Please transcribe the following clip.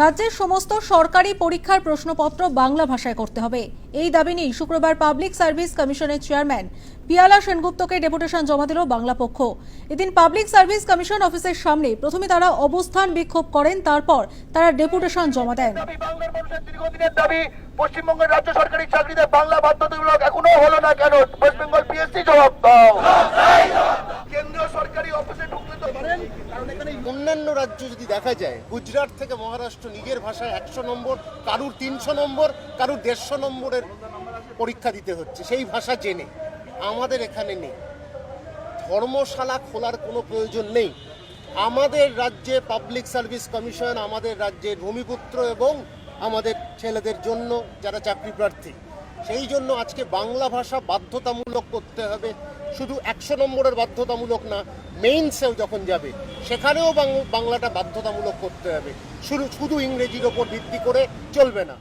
রাজ্যের সমস্ত সরকারি পরীক্ষার প্রশ্নপত্র বাংলা ভাষায় করতে হবে। এই দাবি নিয়ে শুক্রবার পাবলিক সার্ভিস কমিশনের চেয়ারম্যান পিয়ালা সেনগুপ্তকে ডেপুটেশন জমা দিল বাংলা পক্ষ। এদিন পাবলিক সার্ভিস কমিশন অফিসের সামনে প্রথমে তারা অবস্থান বিক্ষোভ করেন, তারপর তারা ডেপুটেশন জমা দেন। পশ্চিমবঙ্গের রাজ্য সরকারি চাকরিতে বাংলা বাধ্যতামূলক এখনও হলো না কেন? ওয়েস্ট বেঙ্গল পিএসসি জবাব দাও। অন্যান্য রাজ্য যদি দেখা যায়, গুজরাট থেকে মহারাষ্ট্র নিজের ভাষায় একশো নম্বর, কারুর তিনশো নম্বর, কারুর দেড়শো নম্বরের পরীক্ষা দিতে হচ্ছে। সেই ভাষা জেনে আমাদের এখানে নেই। ধর্মশালা খোলার কোনো প্রয়োজন নেই। আমাদের রাজ্যে পাবলিক সার্ভিস কমিশন আমাদের রাজ্যের ভূমিপুত্র এবং আমাদের ছেলেদের জন্য যারা চাকরি প্রার্থী সেই জন্য আজকে বাংলা ভাষা বাধ্যতামূলক করতে হবে। শুধু একশো নম্বরের বাধ্যতামূলক না মেইনসেও যখন যাবে, সেখানেও বাংলাটা বাধ্যতামূলক করতে হবে। শুধু শুধু ইংরেজির ওপর ভিত্তি করে চলবে না।